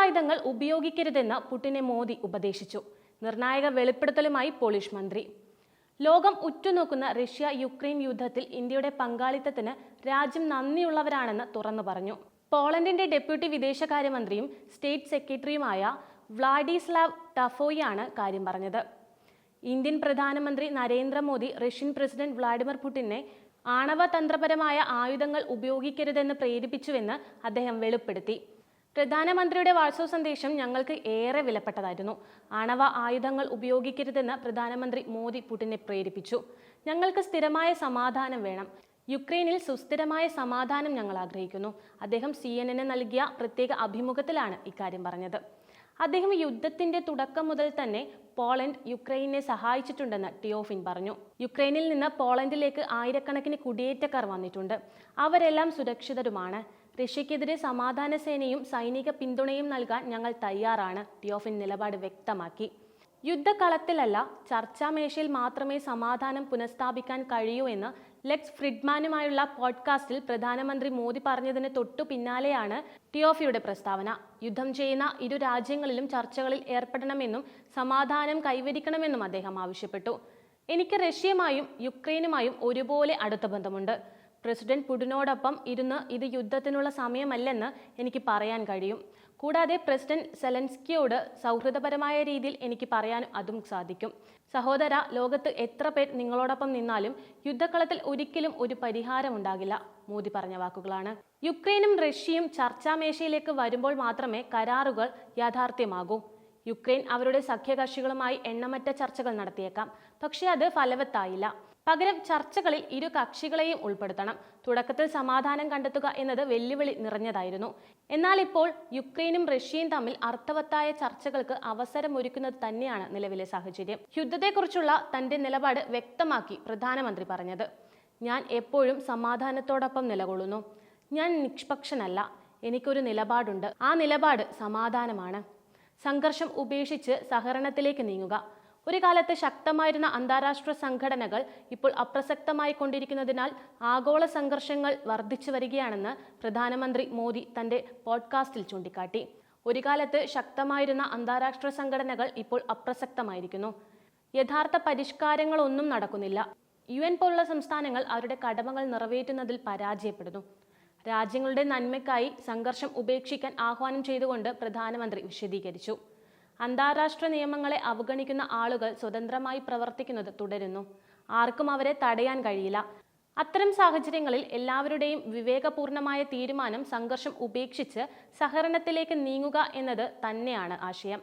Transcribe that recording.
അണ്വായുധങ്ങൾ ഉപയോഗിക്കരുതെന്ന് പുടിനെ മോദി ഉപദേശിച്ചു. നിർണായക വെളിപ്പെടുത്തലുമായി പോളിഷ് മന്ത്രി. ലോകം ഉറ്റുനോക്കുന്ന റഷ്യ യുക്രൈൻ യുദ്ധത്തിൽ ഇന്ത്യയുടെ പങ്കാളിത്തത്തിന് രാജ്യം നന്ദിയുള്ളവരാണെന്ന് തുറന്നു പറഞ്ഞു. പോളണ്ടിന്റെ ഡെപ്യൂട്ടി വിദേശകാര്യമന്ത്രിയും സ്റ്റേറ്റ് സെക്രട്ടറിയുമായ വ്ളാഡിസ്ലാവ് ടഫോയാണ് കാര്യം പറഞ്ഞത്. ഇന്ത്യൻ പ്രധാനമന്ത്രി നരേന്ദ്രമോദി റഷ്യൻ പ്രസിഡന്റ് വ്ളാഡിമിർ പുടിനെ ആണവതന്ത്രപരമായ ആയുധങ്ങൾ ഉപയോഗിക്കരുതെന്ന് പ്രേരിപ്പിച്ചുവെന്ന് അദ്ദേഹം വെളിപ്പെടുത്തി. പ്രധാനമന്ത്രിയുടെ വാട്സപ്പ് സന്ദേശം ഞങ്ങൾക്ക് ഏറെ വിലപ്പെട്ടതായിരുന്നു. ആണവ ആയുധങ്ങൾ ഉപയോഗിക്കരുതെന്ന് പ്രധാനമന്ത്രി മോദി പുടിനെ പ്രേരിപ്പിച്ചു. ഞങ്ങൾക്ക് സ്ഥിരമായ സമാധാനം വേണം. യുക്രൈനിൽ സുസ്ഥിരമായ സമാധാനം ഞങ്ങൾ ആഗ്രഹിക്കുന്നു. അദ്ദേഹം സി എൻ നൽകിയ പ്രത്യേക അഭിമുഖത്തിലാണ് ഇക്കാര്യം പറഞ്ഞത്. അദ്ദേഹം യുദ്ധത്തിന്റെ തുടക്കം മുതൽ തന്നെ പോളണ്ട് യുക്രൈനെ സഹായിച്ചിട്ടുണ്ടെന്ന് ടിയോഫിൻ പറഞ്ഞു. യുക്രൈനിൽ നിന്ന് പോളണ്ടിലേക്ക് ആയിരക്കണക്കിന് കുടിയേറ്റക്കാർ വന്നിട്ടുണ്ട്. അവരെല്ലാം സുരക്ഷിതരുമാണ്. റഷ്യക്കെതിരെ സമാധാന സേനയും സൈനിക പിന്തുണയും നൽകാൻ ഞങ്ങൾ തയ്യാറാണ് ടിയോഫിൻ നിലപാട് വ്യക്തമാക്കി. യുദ്ധകളത്തിലല്ല ചർച്ചാമേശയിൽ മാത്രമേ സമാധാനം പുനഃസ്ഥാപിക്കാൻ കഴിയൂ എന്ന് ലെക്സ് ഫ്രിഡ്മാനുമായുള്ള പോഡ്കാസ്റ്റിൽ പ്രധാനമന്ത്രി മോദി പറഞ്ഞതിന് തൊട്ടു പിന്നാലെയാണ് ടിയോഫിയുടെ പ്രസ്താവന. യുദ്ധം ചെയ്യുന്ന ഇരു രാജ്യങ്ങളിലും ചർച്ചകളിൽ ഏർപ്പെടണമെന്നും സമാധാനം കൈവരിക്കണമെന്നും അദ്ദേഹം ആവശ്യപ്പെട്ടു. എനിക്ക് റഷ്യയുമായും യുക്രൈനുമായും ഒരുപോലെ അടുത്ത ബന്ധമുണ്ട്. പ്രസിഡന്റ് പുടിനോടൊപ്പം ഇരുന്ന് ഇത് യുദ്ധത്തിനുള്ള സമയമല്ലെന്ന് എനിക്ക് പറയാൻ കഴിയും. കൂടാതെ പ്രസിഡന്റ് സെലൻസ്കിയോട് സൗഹൃദപരമായ രീതിയിൽ എനിക്ക് പറയാൻ അതും സാധിക്കും. സഹോദര ലോകത്ത് എത്ര പേർ നിങ്ങളോടൊപ്പം നിന്നാലും യുദ്ധക്കളത്തിൽ ഒരിക്കലും ഒരു പരിഹാരം ഉണ്ടാകില്ല മോദി പറഞ്ഞ വാക്കുകളാണ്. യുക്രൈനും റഷ്യയും ചർച്ചാമേശയിലേക്ക് വരുമ്പോൾ മാത്രമേ കരാറുകൾ യാഥാർത്ഥ്യമാകൂ. യുക്രൈൻ അവരുടെ സഖ്യകക്ഷികളുമായി എണ്ണമറ്റ ചർച്ചകൾ നടത്തിയേക്കാം. പക്ഷേ അത് ഫലവത്തായില്ല. പകരം ചർച്ചകളിൽ ഇരു കക്ഷികളെയും ഉൾപ്പെടുത്തണം. തുടക്കത്തിൽ സമാധാനം കണ്ടെത്തുക എന്നത് വെല്ലുവിളി നിറഞ്ഞതായിരുന്നു. എന്നാൽ ഇപ്പോൾ യുക്രൈനും റഷ്യയും തമ്മിൽ അർത്ഥവത്തായ ചർച്ചകൾക്ക് അവസരമൊരുക്കുന്നത് തന്നെയാണ് നിലവിലെ സാഹചര്യം. യുദ്ധത്തെക്കുറിച്ചുള്ള തന്റെ നിലപാട് വ്യക്തമാക്കി പ്രധാനമന്ത്രി പറഞ്ഞത്. ഞാൻ എപ്പോഴും സമാധാനത്തോടൊപ്പം നിലകൊള്ളുന്നു. ഞാൻ നിഷ്പക്ഷനല്ല. എനിക്കൊരു നിലപാടുണ്ട്. ആ നിലപാട് സമാധാനമാണ്. സംഘർഷം ഉപേക്ഷിച്ച് സഹകരണത്തിലേക്ക് നീങ്ങുക. ഒരു കാലത്ത് ശക്തമായിരുന്ന അന്താരാഷ്ട്ര സംഘടനകൾ ഇപ്പോൾ അപ്രസക്തമായി കൊണ്ടിരിക്കുന്നതിനാൽ ആഗോള സംഘർഷങ്ങൾ വർദ്ധിച്ചു വരികയാണെന്ന് പ്രധാനമന്ത്രി മോദി തന്റെ പോഡ്കാസ്റ്റിൽ ചൂണ്ടിക്കാട്ടി. ഒരു കാലത്ത് ശക്തമായിരുന്ന അന്താരാഷ്ട്ര സംഘടനകൾ ഇപ്പോൾ അപ്രസക്തമായിരിക്കുന്നു. യഥാർത്ഥ പരിഷ്കാരങ്ങളൊന്നും നടക്കുന്നില്ല. യു എൻ പോലുള്ള സംസ്ഥാനങ്ങൾ അവരുടെ കടമകൾ നിറവേറ്റുന്നതിൽ പരാജയപ്പെടുന്നു. രാജ്യങ്ങളുടെ നന്മയ്ക്കായി സംഘർഷം ഉപേക്ഷിക്കാൻ ആഹ്വാനം ചെയ്തുകൊണ്ട് പ്രധാനമന്ത്രി വിശദീകരിച്ചു. അന്താരാഷ്ട്ര നിയമങ്ങളെ അവഗണിക്കുന്ന ആളുകൾ സ്വതന്ത്രമായി പ്രവർത്തിക്കുന്നത് തുടരുന്നു. ആർക്കും അവരെ തടയാൻ കഴിയില്ല. അത്തരം സാഹചര്യങ്ങളിൽ എല്ലാവരുടെയും വിവേകപൂർണമായ തീരുമാനം സംഘർഷം ഉപേക്ഷിച്ച് സഹകരണത്തിലേക്ക് നീങ്ങുക എന്നത് തന്നെയാണ് ആശയം.